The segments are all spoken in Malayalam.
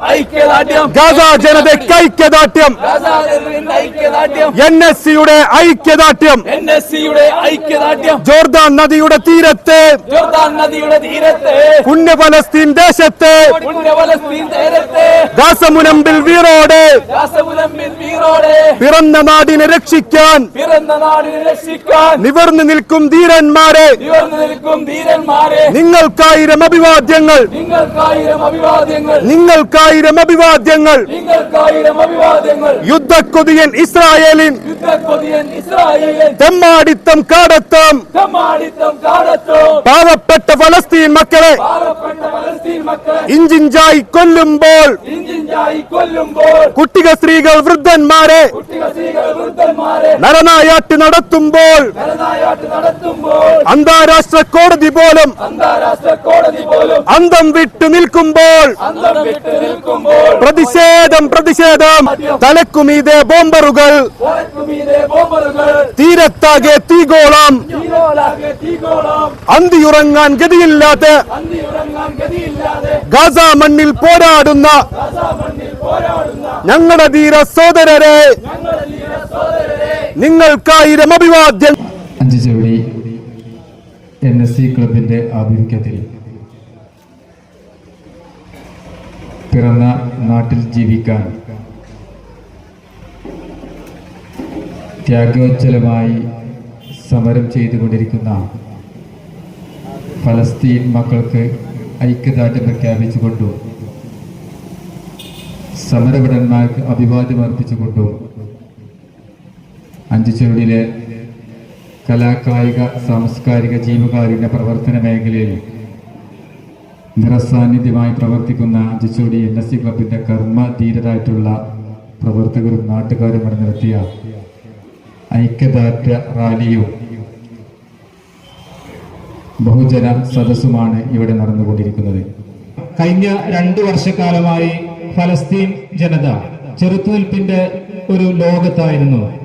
ഗാസ ജനതയ്ക്ക് ഐക്യദാർഢ്യം. എൻ എസ് സിയുടെ ഐക്യദാർഢ്യം. എൻ എസ് സിയുടെ ഐക്യദാർഢ്യം. ജോർദാൻ നദിയുടെ തീരത്തെ. ജോർദാൻ നദിയുടെ തീരത്തെ. പുണ്യ ഫലസ്തീൻ ദേശത്തെ. പുണ്യ ഫലസ്തീൻ ദേശത്തെ. ഗാസമുനമ്പിൽ വീറോട്. ഗാസമുലമ്പിൽ വീറോടെ. പിറന്ന നാടിനെ രക്ഷിക്കാൻ. പിറന്ന നാടിനെ രക്ഷിക്കാൻ. നിവർന്നു നിൽക്കും ധീരന്മാരെ. നിവർന്നു നിൽക്കും ധീരന്മാരെ. നിങ്ങൾക്കായിരം അഭിവാദ്യങ്ങൾ. നിങ്ങൾക്കായിരം അഭിവാദ്യങ്ങൾ. അഭിവാദ്യങ്ങൾ നിങ്ങൾക്കായിരം അഭിവാദ്യങ്ങൾ. യുദ്ധക്കൊതിയൻ ഇസ്രായേലിൻ. തെമ്മാടിത്തം കാടത്തം. പാവപ്പെട്ട ഫലസ്തീൻ മക്കളെ. ഇഞ്ചിഞ്ചായി കൊല്ലുമ്പോൾ. കുട്ടിക സ്ത്രീകൾ വൃദ്ധന്മാരെ. നരനായാട്ട് നടത്തുമ്പോൾ. അന്താരാഷ്ട്ര കോടതി പോലും. അന്തം വിട്ട് നിൽക്കുമ്പോൾ. പ്രതിഷേധം പ്രതിഷേധം. തലക്കുമീതെ ബോംബറുകൾ. തീരത്താകെ തീകോളം. അന്തിയുറങ്ങാൻ ഗതിയില്ലാത്ത ഗാസ മണ്ണിൽ പോരാടുന്ന ഗസാ മണ്ണിൽ പോരാടുന്ന ഞങ്ങളുടെ ധീര സോദരരെ ഞങ്ങളുടെ ധീര സോദരരെ നിങ്ങൾക്കായിരം അഭിവാദ്യം അഞ്ച് ചുവടി എൻ എസ് സി ക്ലബിന്റെ ആഭിമുഖ്യത്തിൽ പിറന്ന നാട്ടിൽ ജീവിക്കാൻ. ത്യാഗോജ്ജലമായി സമരം ചെയ്തുകൊണ്ടിരിക്കുന്ന ഫലസ്തീൻ മക്കൾക്ക് ഐക്യദാർഢ്യം പ്രഖ്യാപിച്ചുകൊണ്ടും സമരഭടന്മാർക്ക് അഭിവാദ്യം അർപ്പിച്ചുകൊണ്ടും അഞ്ചു ചുവടിലെ കലാകായിക സാംസ്കാരിക ജീവകാരുണ്യ പ്രവർത്തന മേഖലയിൽ നിറസാന്നിധ്യമായി പ്രവർത്തിക്കുന്ന അഞ്ചുചോടി എൻ എസ് സി ക്ലബിന്റെ കർമ്മധീരരായിട്ടുള്ള പ്രവർത്തകരും നാട്ടുകാരും നടത്തിയ ഐക്യദാർഢ്യ റാലിയും ബഹുജന സദസ്സുമാണ് ഇവിടെ നടന്നുകൊണ്ടിരിക്കുന്നത്. കഴിഞ്ഞ രണ്ടു വർഷക്കാലമായി ഫലസ്തീൻ ജനത ചെറുത്തുനിൽപ്പിന്റെ ഒരു ലോകത്തായിരുന്നു.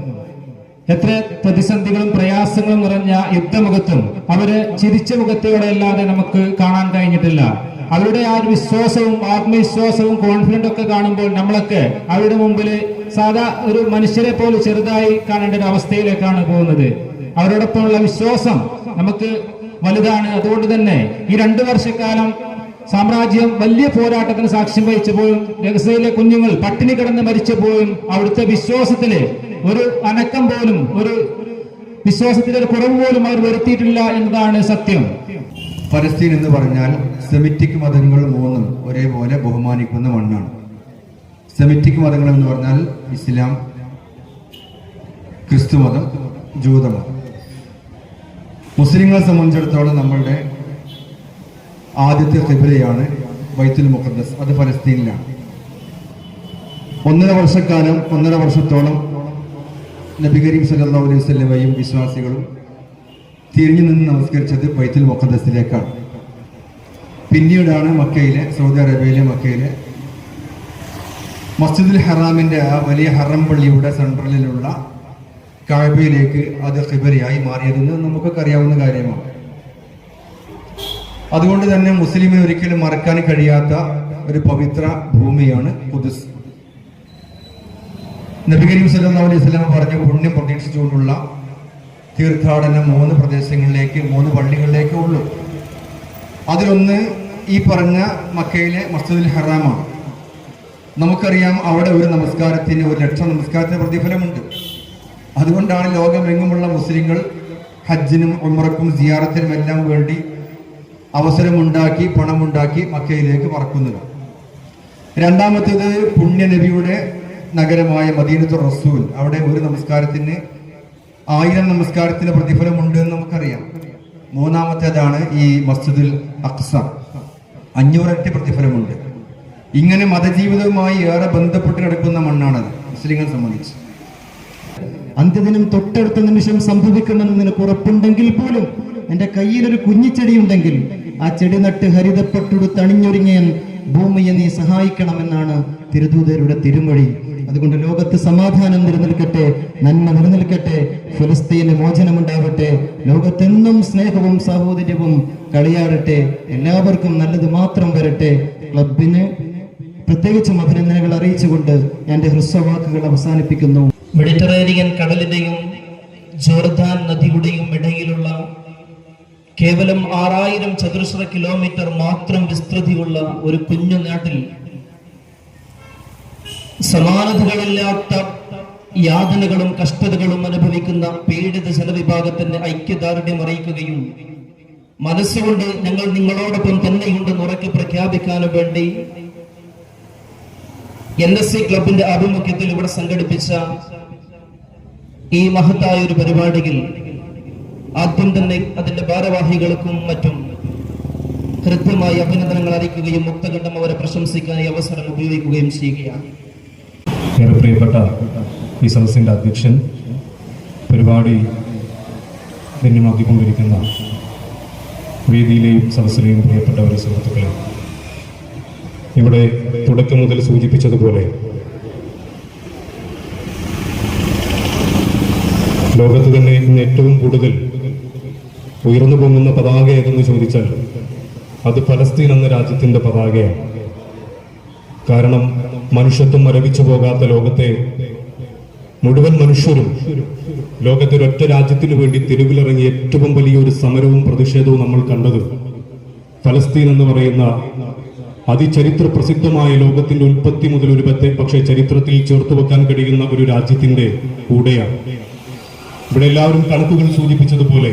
എത്ര പ്രതിസന്ധികളും പ്രയാസങ്ങളും നിറഞ്ഞ യുദ്ധമുഖത്തും അവർ ചിരിച്ച മുഖത്തോടെ അല്ലാതെ നമുക്ക് കാണാൻ കഴിഞ്ഞിട്ടില്ല. അവരുടെ ആ ഒരു വിശ്വാസവും ആത്മവിശ്വാസവും കോൺഫിഡന്റ് ഒക്കെ കാണുമ്പോൾ നമ്മളൊക്കെ അവരുടെ മുമ്പിൽ സാധാ ഒരു മനുഷ്യരെ പോലെ ചെറുതായി കാണേണ്ട ഒരു അവസ്ഥയിലേക്കാണ് പോകുന്നത്. അവരോടൊപ്പമുള്ള വിശ്വാസം നമുക്ക് വലുതാണ്. അതുകൊണ്ട് തന്നെ ഈ രണ്ടു വർഷക്കാലം സാമ്രാജ്യം വലിയ പോരാട്ടത്തിന് സാക്ഷ്യം വഹിച്ചപ്പോഴും രഹസ്യയിലെ കുഞ്ഞുങ്ങൾ പട്ടിണി കിടന്ന് മരിച്ചപ്പോഴും അവിടുത്തെ വിശ്വാസത്തിലെ ഒരു അനക്കം പോലും ഒരു വിശ്വാസത്തിലെ ഒരു കുറവ് പോലും അവർ വരുത്തിയിട്ടില്ല എന്നതാണ് സത്യം. പലസ്തീൻ എന്ന് പറഞ്ഞാൽ സെമിറ്റിക് മതങ്ങൾ മൂന്നും ഒരേപോലെ ബഹുമാനിക്കുന്ന മണ്ണാണ്. സെമിറ്റിക് മതങ്ങൾ എന്ന് പറഞ്ഞാൽ ഇസ്ലാം ക്രിസ്തുമതം ജൂതമതം മുസ്ലിങ്ങളെ സംബന്ധിച്ചിടത്തോളം നമ്മളുടെ ആദ്യത്തെ കിബിലയാണ് വൈത്തുൽ മുഖദ്ദസ്. അത് ഫലസ്തീനിലാണ്. ഒന്നര വർഷക്കാലം ഒന്നര വർഷത്തോളം നബി കരീം സല്ലാ അലൈഹി സ്വല്ലമയും വിശ്വാസികളും തിരിഞ്ഞു നിന്ന് നമസ്കരിച്ചത് ബൈത്തുൽ മുഖദ്ദസിലേക്കാണ്. പിന്നീടാണ് മക്കയിലെ സൗദി അറേബ്യയിലെ മക്കയിലെ മസ്ജിദുൽ ഹറാമിന്റെ ആ വലിയ ഹറം പള്ളിയുടെ സെൻട്രലിലുള്ള കായബയിലേക്ക് അത് ഖിബരിയായി മാറിയതെന്ന് നമുക്കൊക്കെ അറിയാവുന്ന കാര്യമാണ്. അതുകൊണ്ട് തന്നെ മുസ്ലിമിന് ഒരിക്കലും മറക്കാൻ കഴിയാത്ത ഒരു പവിത്ര ഭൂമിയാണ് കുദുസ് നബി കരീം സല്ലല്ലാഹു അലൈഹി സ്വലാം പറഞ്ഞ പുണ്യം പ്രതീക്ഷിച്ചുകൊണ്ടുള്ള തീർത്ഥാടനം മൂന്ന് പ്രദേശങ്ങളിലേക്ക് മൂന്ന് പള്ളികളിലേക്ക് ഉള്ളൂ. അതിലൊന്ന് ഈ പറഞ്ഞ മക്കയിലെ മസ്ജിദുൽ ഹറാമാണ്. നമുക്കറിയാം അവിടെ ഒരു നമസ്കാരത്തിന് ഒരു ലക്ഷം നമസ്കാരത്തിന് പ്രതിഫലമുണ്ട്. അതുകൊണ്ടാണ് ലോകമെങ്ങുമുള്ള മുസ്ലിങ്ങൾ ഹജ്ജിനും ഉമറക്കും സിയാറത്തിനും എല്ലാം വേണ്ടി അവസരമുണ്ടാക്കി പണമുണ്ടാക്കി മക്കയിലേക്ക് പറക്കുന്നത് രണ്ടാമത്തേത് പുണ്യനബിയുടെ നഗരമായ മദീനത്തു റസൂൽ. അവിടെ ഒരു നമസ്കാരത്തിന് ആയിരം നമസ്കാരത്തിന് പ്രതിഫലമുണ്ട് എന്ന് നമുക്കറിയാം. മൂന്നാമത്തേതാണ് ഈ മസ്ജിദുൽ അക്സ. അഞ്ഞൂറട്ടി പ്രതിഫലമുണ്ട്. ഇങ്ങനെ മതജീവിതവുമായി ഏറെ ബന്ധപ്പെട്ട് കിടക്കുന്ന മണ്ണാണത് മുസ്ലിങ്ങളെ സംബന്ധിച്ച്. അന്ത്യദിനം തൊട്ടടുത്ത നിമിഷം സംഭവിക്കുമെന്ന് നിനക്ക് ഉറപ്പുണ്ടെങ്കിൽ പോലും എന്റെ കയ്യിൽ ഒരു കുഞ്ഞിച്ചെടി ഉണ്ടെങ്കിൽ ആ ചെടി നട്ട് ഹരിതപ്പെട്ടൊരു തണിഞ്ഞൊരുങ്ങിയാൻ ഭൂമിയെ നീ സഹായിക്കണമെന്നാണ് തിരുദൂതരുടെ തിരുമൊഴി. അതുകൊണ്ട് ലോകത്ത് സമാധാനം നിലനിൽക്കട്ടെ നന്മ നിലനിൽക്കട്ടെ ഫലസ്തീന് മോചനമുണ്ടാവട്ടെ ലോകത്തെന്നും സ്നേഹവും സാഹോദര്യവും കളിയാടട്ടെ എല്ലാവർക്കും നല്ലത് മാത്രം വരട്ടെ. ക്ലബിന് പ്രത്യേകിച്ചും അഭിനന്ദനങ്ങൾ അറിയിച്ചുകൊണ്ട് എന്റെ ഹ്രസ്വവാക്കുകൾ അവസാനിപ്പിക്കുന്നു. മെഡിറ്ററേനിയൻ കടലിന്റെയും ജോർദാൻ നദിയുടെയും ഇടയിലുള്ള കേവലം ആറായിരം ചതുരശ്ര കിലോമീറ്റർ മാത്രം വിസ്തൃതിയുള്ള ഒരു കുഞ്ഞു നാട്ടിൽ സമാനതകളില്ലാത്ത യാതനകളും കഷ്ടതകളും അനുഭവിക്കുന്ന പീഡിത ജനവിഭാഗത്തിന്റെ ഐക്യദാർഢ്യം അറിയിക്കുകയും മനസ്സുകൊണ്ട് ഞങ്ങൾ നിങ്ങളോടൊപ്പം തന്നെയുണ്ടെന്ന് ഉറക്കെ പ്രഖ്യാപിക്കാനും വേണ്ടി എൻ എസ് സി ക്ലബിന്റെ ആഭിമുഖ്യത്തിൽ ഇവിടെ സംഘടിപ്പിച്ച ഈ മഹത്തായ ഒരു പരിപാടിയിൽ ആദ്യം തന്നെ അതിന്റെ ഭാരവാഹികൾക്കും മറ്റും ഹൃദ്യമായി അഭിനന്ദനങ്ങൾ അറിയിക്കുകയും മുക്തകണ്ഠം അവരെ പ്രശംസിക്കാൻ ഈ അവസരം ഉപയോഗിക്കുകയും ചെയ്യുകയാണ്. ഏറെ പ്രിയപ്പെട്ട ഈ സദസ്സിന്റെ അധ്യക്ഷൻ പരിപാടി ധന്യമാക്കിക്കൊണ്ടിരിക്കുന്ന വേദിയിലെയും സദസ്സിലെയും പ്രിയപ്പെട്ടവരെ സുഹൃത്തുക്കളെ ഇവിടെ തുടക്കം മുതൽ സൂചിപ്പിച്ചതുപോലെ ലോകത്ത് തന്നെ ഇന്ന് ഏറ്റവും കൂടുതൽ ഉയർന്നു പൊങ്ങുന്ന പതാക ഏതെന്ന് ചോദിച്ചാൽ അത് ഫലസ്തീൻ എന്ന രാജ്യത്തിന്റെ പതാകയാണ്. കാരണം മനുഷ്യത്വം മരവിച്ചു പോകാത്ത ലോകത്തെ മുഴുവൻ മനുഷ്യരും ഒരൊറ്റ രാജ്യത്തിനു വേണ്ടി തെരുവിലിറങ്ങി ഏറ്റവും വലിയ ഒരു സമരവും പ്രതിഷേധവും നമ്മൾ കണ്ടത് ഫലസ്തീൻ എന്ന് പറയുന്ന അതിചരിത്ര പ്രസിദ്ധമായ ലോകത്തിന്റെ ഉൽപ്പത്തി മുതൽ ഒരു പത്തെ പക്ഷേ ചരിത്രത്തിൽ ചേർത്ത് വെക്കാൻ കഴിയുന്ന ഒരു രാജ്യത്തിന്റെ കൂടെയാണ്. ഇവിടെ എല്ലാവരും കണക്കുകൾ സൂചിപ്പിച്ചതുപോലെ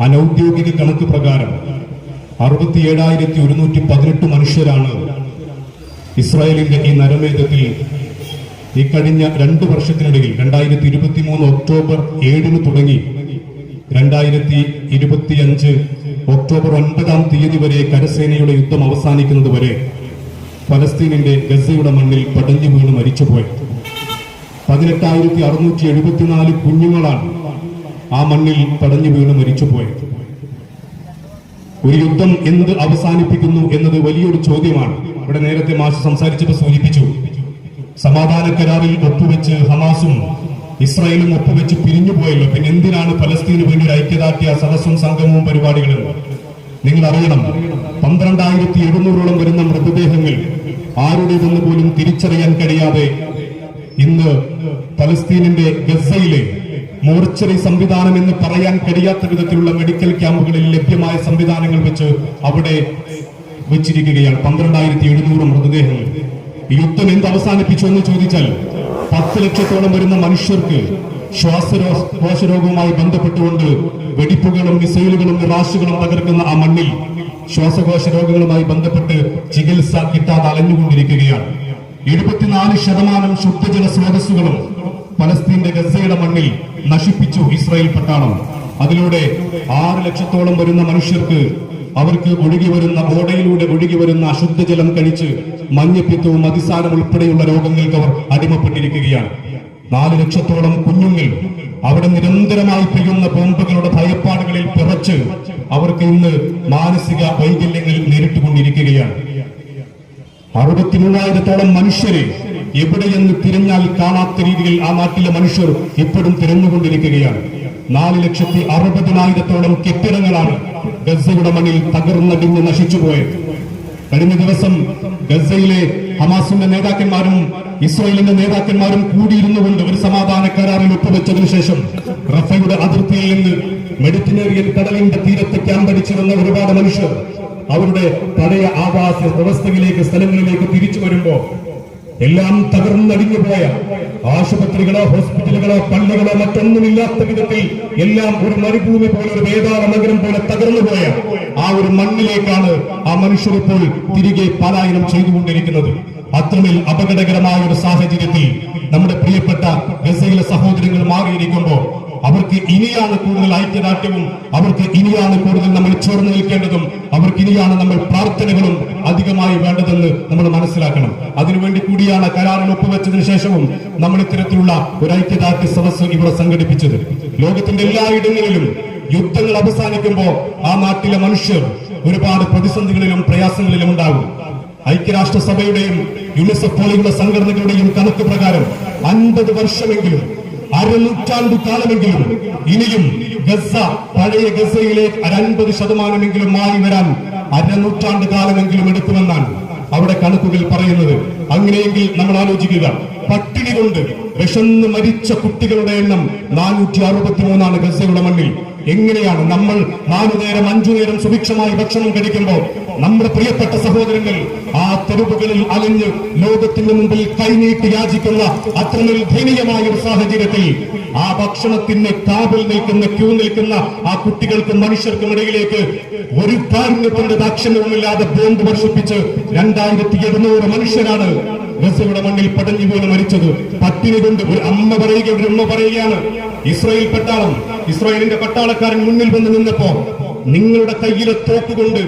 അനൌദ്യോഗിക കണക്ക് പ്രകാരം അറുപത്തി ഏഴായിരത്തി ഒരുന്നൂറ്റി പതിനെട്ട് മനുഷ്യരാണ് ഇസ്രായേലിന്റെ ഈ നരമേധത്തിൽ ഈ കഴിഞ്ഞ രണ്ട് വർഷത്തിനിടയിൽ രണ്ടായിരത്തി ഇരുപത്തി മൂന്ന് ഒക്ടോബർ ഏഴിന് തുടങ്ങി രണ്ടായിരത്തി ഇരുപത്തിയഞ്ച് ഒക്ടോബർ ഒൻപതാം തീയതി വരെ കരസേനയുടെ യുദ്ധം അവസാനിക്കുന്നത് വരെ ഫലസ്തീനിന്റെ ഗസയുടെ മണ്ണിൽ പടഞ്ഞു വീണ് മരിച്ചുപോയി. പതിനെട്ടായിരത്തി അറുന്നൂറ്റി എഴുപത്തിനാല് കുഞ്ഞുങ്ങളാണ് ആ മണ്ണിൽ പടഞ്ഞു വീണ് മരിച്ചുപോയത് ഒരു യുദ്ധം എന്ത് അവസാനിപ്പിക്കുന്നു എന്നത് വലിയൊരു ചോദ്യമാണ്. ഇവിടെ നേരത്തെ മാഷ് സംസാരിച്ചപ്പോൾ സൂചിപ്പിച്ചു. സമാധാന കരാറിൽ ഒപ്പുവെച്ച് ഹമാസും ഇസ്രായേലും ഒപ്പുവെച്ച് പിരിഞ്ഞു പോയല്ലോ പിന്നെ എന്തിനാണ് ഫലസ്തീന് വേണ്ടി ഒരു ഐക്യദാർഢ്യ സദസ്സും സംഗമവും പരിപാടികളും? നിങ്ങൾ അറിയണം പന്ത്രണ്ടായിരത്തി എഴുന്നൂറോളം വരുന്ന മൃതദേഹങ്ങൾ ആരുടേതെന്ന് പോലും തിരിച്ചറിയാൻ കഴിയാതെ ഇന്ന് ഫലസ്തീനിന്റെ ഗസയിലെ മോർച്ചറി സംവിധാനം എന്ന് പറയാൻ കഴിയാത്ത വിധത്തിലുള്ള മെഡിക്കൽ ക്യാമ്പുകളിൽ ലഭ്യമായ സംവിധാനങ്ങൾ വെച്ച് അവിടെ വെച്ചിരിക്കുകയാണ്. പന്ത്രണ്ടായിരത്തി എഴുന്നൂറ് മൃതദേഹങ്ങൾ. യുദ്ധം എന്ത് അവസാനിപ്പിച്ചു എന്ന് ചോദിച്ചാൽ പത്ത് ലക്ഷത്തോളം വരുന്ന മനുഷ്യർക്ക് ശ്വാസരോ ശ്വാസരോഗവുമായി ബന്ധപ്പെട്ടുകൊണ്ട് വെടിപ്പുകളും മിസൈലുകളും റാഷുകളും തകർക്കുന്ന ആ മണ്ണിൽ ശ്വാസകോശ രോഗങ്ങളുമായി ബന്ധപ്പെട്ട് ചികിത്സ കിട്ടാതെ അലഞ്ഞുകൊണ്ടിരിക്കുകയാണ്. എഴുപത്തിനാല് ശതമാനം ശുദ്ധജല സ്രോതസ്സുകളും പലസ്തീന്റെ ഗസയുടെ മണ്ണിൽ നശിപ്പിച്ചു ഇസ്രായേൽ പട്ടാളം. അതിലൂടെ ആറ് ലക്ഷത്തോളം വരുന്ന മനുഷ്യർക്ക് അവർക്ക് ഒഴുകി വരുന്ന ഓടയിലൂടെ ഒഴുകി വരുന്ന അശുദ്ധജലം കഴിച്ച് മഞ്ഞപ്പിത്തവും അതിസാരം ഉൾപ്പെടെയുള്ള രോഗങ്ങൾക്ക് അവർ അടിമപ്പെട്ടിരിക്കുകയാണ്. നാല് ലക്ഷത്തോളം കുഞ്ഞുങ്ങൾ അവിടെ നിരന്തരമായി പെയ്യുന്ന ബോംബുകളുടെ ഭയപ്പാടുകളിൽ പിറച്ച് അവർക്ക് ഇന്ന് മാനസിക വൈകല്യങ്ങൾ നേരിട്ടുകൊണ്ടിരിക്കുകയാണ്. അറുപത്തിമൂവായിരത്തോളം മനുഷ്യരെ എവിടെയെന്ന് തിരഞ്ഞാൽ കാണാത്ത രീതിയിൽ ആ നാട്ടിലെ മനുഷ്യർ ഇപ്പോഴും തിരഞ്ഞുകൊണ്ടിരിക്കുകയാണ്. നാല് ലക്ഷത്തി അറുപതിനായിരത്തോളം കെട്ടിടങ്ങളാണ് ഗസയുടെ മണ്ണിൽ തകർന്നടിഞ്ഞ് നശിച്ചുപോയത് കഴിഞ്ഞ ദിവസം ഗസയിലെ ഹമാസിന്റെ നേതാക്കന്മാരും ഇസ്രായേലിന്റെ നേതാക്കന്മാരും കൂടിയിരുന്നുകൊണ്ട് ഒരു സമാധാന കരാറിൽ ഒപ്പുവെച്ചതിനു ശേഷം റഫയുടെ അതിർത്തിയിൽ നിന്ന് മെഡിറ്ററേനിയൻ കടലിന്റെ തീരത്ത് ക്യാമ്പടിച്ചിരുന്ന ഒരുപാട് മനുഷ്യർ അവരുടെ പഴയ ആവാസ വ്യവസ്ഥയിലേക്ക് സ്ഥലങ്ങളിലേക്ക് തിരിച്ചു വരുമ്പോ എല്ലാം തകർന്നടിഞ്ഞു പോയ ആശുപത്രികളോ ഹോസ്പിറ്റലുകളോ പള്ളികളോ മറ്റൊന്നുമില്ലാത്ത വിധത്തിൽ എല്ലാം ഒരു മരുഭൂമി പോലെ ഒരു വേദാള നഗരം പോലെ തകർന്നു പോയ ആ ഒരു മണ്ണിലേക്കാണ് ആ മനുഷ്യർ ഇപ്പോൾ തിരികെ പലായനം ചെയ്തുകൊണ്ടിരിക്കുന്നത്. അത്രമേൽ അപകടകരമായ ഒരു സാഹചര്യത്തിൽ നമ്മുടെ പ്രിയപ്പെട്ട ഗസയിലെ സഹോദരങ്ങൾ മാറിയിരിക്കുമ്പോൾ അവർക്ക് ഇനിയാണ് കൂടുതൽ ഐക്യദാർഢ്യവും അവർക്ക് ഇനിയാണ് കൂടുതൽ നമ്മൾ ചേർന്ന് നിൽക്കേണ്ടതും അവർക്ക് ഇനിയാണ് നമ്മൾ പ്രാർത്ഥനകളും അധികമായി വേണ്ടതെന്ന് നമ്മൾ മനസ്സിലാക്കണം. അതിനുവേണ്ടി കൂടിയാണ് കരാറിൽ ഒപ്പുവെച്ചതിന് ശേഷവും നമ്മൾ ഇത്തരത്തിലുള്ള ഒരു ഐക്യദാർഢ്യ സദസ്സ് ഇവിടെ സംഘടിപ്പിച്ചത്. ലോകത്തിന്റെ എല്ലായിടങ്ങളിലും യുദ്ധങ്ങൾ അവസാനിക്കുമ്പോൾ ആ നാട്ടിലെ മനുഷ്യർ ഒരുപാട് പ്രതിസന്ധികളിലും പ്രയാസങ്ങളിലും ഉണ്ടാകും. ഐക്യരാഷ്ട്രസഭയുടെയും യുനിസെഫ് പോലെയുള്ള സംഘടനകളുടെയും കണക്ക് പ്രകാരം അൻപത് വർഷമെങ്കിലും അരനൂറ്റാണ്ടു കാലമെങ്കിലും ഇനിയും ഗസ പഴയ ഗസയിലെ അരൻപത് ശതമാനമെങ്കിലും മാറി വരാൻ അരനൂറ്റാണ്ട് കാലമെങ്കിലും എടുക്കുമെന്നാണ് അവിടെ കണക്കുകൾ പറയുന്നത്. അങ്ങനെയെങ്കിൽ നമ്മൾ ആലോചിക്കുക പട്ടിണി കൊണ്ട് വിഷന്ന് മരിച്ച കുട്ടികളുടെ എണ്ണം നാനൂറ്റി അറുപത്തി മൂന്നാണ് ഗസയുടെ മണ്ണിൽ. എങ്ങനെയാണ് നമ്മൾ നാലു നേരം അഞ്ചു നേരം സുഭിക്ഷമായി ഭക്ഷണം കഴിക്കുമ്പോൾ നമ്മുടെ പ്രിയപ്പെട്ട സഹോദരങ്ങൾ ആ തെരുവുകളിൽ അലഞ്ഞ് ലോകത്തിന്റെ മുമ്പിൽ കൈനീട്ടി യാചിക്കുന്ന അത്രമേൽ ദയനീയമായ ഒരു സാഹചര്യത്തിൽ ആ ഭക്ഷണത്തിന് കാവിൽ നിൽക്കുന്ന ക്യൂ നിൽക്കുന്ന ആ കുട്ടികൾക്കും മനുഷ്യർക്കും ഇടയിലേക്ക് ഒരു കാരുണ്യത്തിന്റെ ദാക്ഷിണ്യവുമില്ലാതെ ബോംബ് വർഷിപ്പിച്ച് രണ്ടായിരത്തി എഴുന്നൂറ് മനുഷ്യരാണ് ഗസയുടെ മണ്ണിൽ പടഞ്ഞു വീണ് മരിച്ചത്. പട്ടിണി കൊണ്ട് ഒരു അമ്മ പറയുക ഒരു ഉമ്മ പറയുകയാണ്. ഇസ്രായേൽ പട്ടാളം ഇസ്രായേലിന്റെ പട്ടാളക്കാരൻ മുന്നിൽ വന്ന് നിന്നപ്പോ നിങ്ങളുടെ കയ്യിലെ തോക്ക് കൊണ്ട്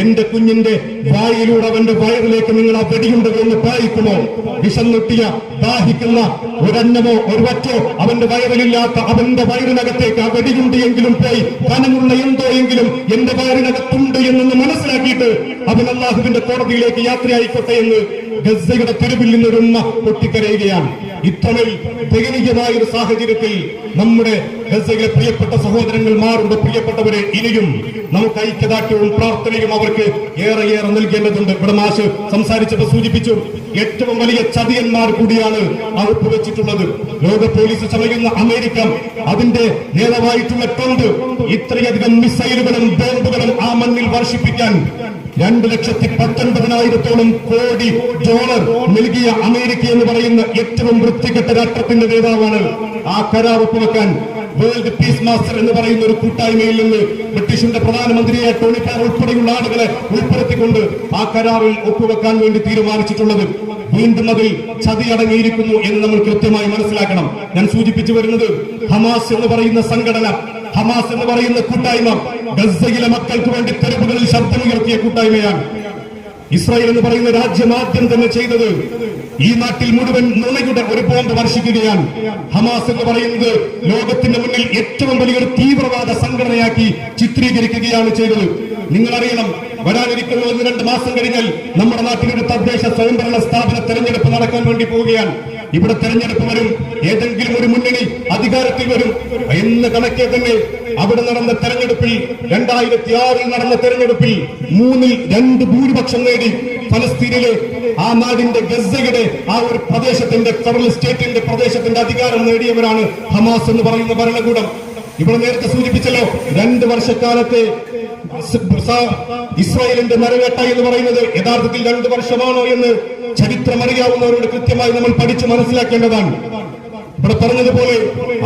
എന്റെ കുഞ്ഞിന്റെ വായിലൂടെ അവന്റെ വയറിലേക്ക് നിങ്ങൾ ആ വെടിയുണ്ട് എന്ന് പായിക്കുമോ? വിഷന്നൊട്ടിയ ദാഹിക്കുന്ന ഒരന്നമോ ഒരു വറ്റോ അവന്റെ വയറിലില്ലാത്ത അവന്റെ വയറിനകത്തേക്ക് ആ വെടിയുണ്ട് എങ്കിലും പോയി കനമുള്ള എന്തോ എങ്കിലും എന്റെ വയറിനകത്തുണ്ട് എന്നൊന്ന് മനസ്സിലാക്കിയിട്ട് അവൻ അള്ളാഹുവിന്റെ കോടതിയിലേക്ക് യാത്രയായിക്കോട്ടെ എന്ന് ഗസയുടെ തെരുവിൽ നിന്നൊരുമ്മ പൊട്ടിക്കരയുകയാണ്. ഇത്തമിൽ ദയനീയമായ ഒരു സാഹചര്യത്തിൽ നമ്മുടെ ഗസയിലെ പ്രിയപ്പെട്ട മാറുമ്പോൾ പ്രിയപ്പെട്ടവരെ ഇനിയും നമുക്ക് ഐക്യദാർഢ്യവും പ്രാർത്ഥനയും അവർക്ക് ഏറെ നൽകേണ്ടതുണ്ട്. ഇവിടെ മാഷ് സംസാരിച്ചപ്പോൾ സൂചിപ്പിച്ചു ഏറ്റവും വലിയ ചതിയന്മാർ കൂടിയാണ് അവർക്ക് ഒപ്പുവെച്ചിട്ടുള്ളത് ലോക പോലീസ് ചമയുന്ന അമേരിക്ക അതിന്റെ നേതാവായിട്ടുള്ള ട്രംപ് ഇത്രയധികം മിസൈലുകളും ബോംബുകളും ആ മണ്ണിൽ വർഷിപ്പിക്കാൻ രണ്ട് ലക്ഷത്തി പത്തൊൻപതിനായിരത്തോളം കോടി ഡോളർ നൽകിയ അമേരിക്ക എന്ന് പറയുന്ന ഏറ്റവും വൃത്തികെട്ട രാഷ്ട്രത്തിന്റെ നേതാവാണ് ആ കരാർ ഒപ്പുവെക്കാൻ വേൾഡ് പീസ് മാസ്റ്റർ എന്ന് പറയുന്ന ഒരു കൂട്ടായ്മയിൽ നിന്ന് ബ്രിട്ടീഷിന്റെ പ്രധാനമന്ത്രിയെ ടോണിക്കാർ ഉൾപ്പെടെയുള്ള ആളുകളെ ഉൾപ്പെടുത്തിക്കൊണ്ട് ആ കരാറിൽ ഒപ്പുവെക്കാൻ വേണ്ടി തീരുമാനിച്ചിട്ടുള്ളത്. വീണ്ടും അതിൽ ചതി അടങ്ങിയിരിക്കുന്നു എന്ന് നമ്മൾ കൃത്യമായി മനസ്സിലാക്കണം. ഞാൻ സൂചിപ്പിച്ചു വരുന്നത് ഹമാസ് എന്ന് പറയുന്ന സംഘടന ഹമാസ് എന്ന് പറയുന്ന കൂട്ടായ്മ ഗസയിലെ മക്കൾക്ക് വേണ്ടി തെരുവുകളിൽ ശബ്ദമുയർത്തിയ കൂട്ടായ്മയാണ്. ഇസ്രായേൽ എന്ന് പറയുന്ന രാജ്യം ആദ്യം തന്നെ ചെയ്തത് ഈ നാട്ടിൽ മുഴുവൻ നുണയുടെ ഒരു ബോംബ് വർഷിക്കുകയാണ്. ഹമാസ് എന്ന് പറയുന്നത് ലോകത്തിന്റെ മുന്നിൽ ഏറ്റവും വലിയൊരു തീവ്രവാദ സംഘടനയാക്കി ചിത്രീകരിക്കുകയാണ് ചെയ്തത്. നിങ്ങൾ അറിയണം വരാനിരിക്കുന്ന ഒന്ന് രണ്ട് മാസം കഴിഞ്ഞാൽ നമ്മുടെ നാട്ടിൽ ഒരു തദ്ദേശ സ്വയംഭരണ സ്ഥാപന തെരഞ്ഞെടുപ്പ് നടക്കാൻ വേണ്ടി പോവുകയാണ്. ഇവിടെ തെരഞ്ഞെടുപ്പ് വരും. ഏതെങ്കിലും ഒരു മുന്നണി അധികാരത്തിൽ വരും. എന്ന് കണക്കെ തന്നെ അവിടെ നടന്ന തെരഞ്ഞെടുപ്പിൽ രണ്ടായിരത്തി ആറിൽ നടന്ന തെരഞ്ഞെടുപ്പിൽ മൂന്നിൽ രണ്ട് ഭൂരിപക്ഷം നേടി ഫലസ്തീനിലെ ആ നാടിന്റെ ഗസയുടെ ആ ഒരു പ്രദേശത്തിന്റെ ഫെഡറൽ സ്റ്റേറ്റിന്റെ പ്രദേശത്തിന്റെ അധികാരം നേടിയവരാണ് ഹമാസ് എന്ന് പറയുന്ന ഭരണകൂടം. ഇവിടെ നേരത്തെ സൂചിപ്പിച്ചല്ലോ രണ്ട് വർഷക്കാലത്തെ ഇസ്രായേലിന്റെ മരവേട്ട എന്ന് പറയുന്നത് യഥാർത്ഥത്തിൽ രണ്ട് വർഷമാണോ എന്ന് ചരിത്രം അറിയാവുന്നവരോട് കൃത്യമായി നമ്മൾ പഠിച്ച് മനസ്സിലാക്കേണ്ടതാണ്. ഇവിടെ പറഞ്ഞതുപോലെ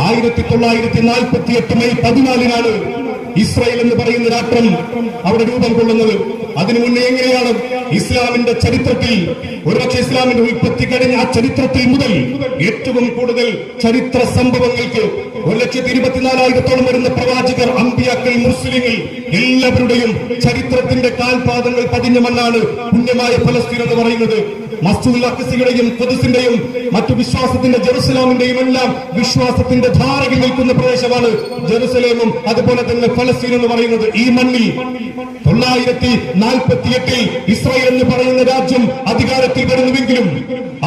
ആയിരത്തി തൊള്ളായിരത്തി നാൽപ്പത്തി എട്ട് മെയ് പതിനാലിനാണ് ഇസ്രായേൽ എന്ന് പറയുന്ന രാഷ്ട്രം അവിടെ രൂപം കൊള്ളുന്നത്. അതിനു മുന്നേ എങ്ങനെയാണ് ഇസ്ലാമിന്റെ ചരിത്രത്തിൽ ഒരുപക്ഷെ ഇസ്ലാമിന്റെ ഉൽപ്പത്തി കഴിഞ്ഞ ആ ചരിത്രത്തിൽ മുതൽ ഏറ്റവും കൂടുതൽ ചരിത്ര സംഭവങ്ങൾക്ക് ഒരു ലക്ഷത്തി ഇരുപത്തിനാലായിരത്തോളം വരുന്ന പ്രവാചകർ അമ്പിയാക്കൾ മുസ്ലിങ്ങൾ എല്ലാവരുടെയും ചരിത്രത്തിന്റെ കാൽപാദങ്ങൾ പതിഞ്ഞ മണ്ണാണ് പുണ്യമായ ഫലസ്തീൻ എന്ന് പറയുന്നത്. മസ്ജിദുൽ അക്കസിയുടെയും കൊതുസിന്റെയും മറ്റു വിശ്വാസത്തിന്റെ ജെറുസലാമിന്റെയും എല്ലാം വിശ്വാസത്തിന്റെ ധാരയിൽ നിൽക്കുന്ന പ്രദേശമാണ് ജെറുസലേമും അതുപോലെ തന്നെ ഫലസ്തീൻ എന്ന് പറയുന്നത്. ഈ മണ്ണിൽ തൊള്ളായിരത്തി നാൽപ്പത്തി ഇസ്രായേൽ എന്ന് പറയുന്ന രാജ്യം അധികാരത്തിൽ വരുന്നുവെങ്കിലും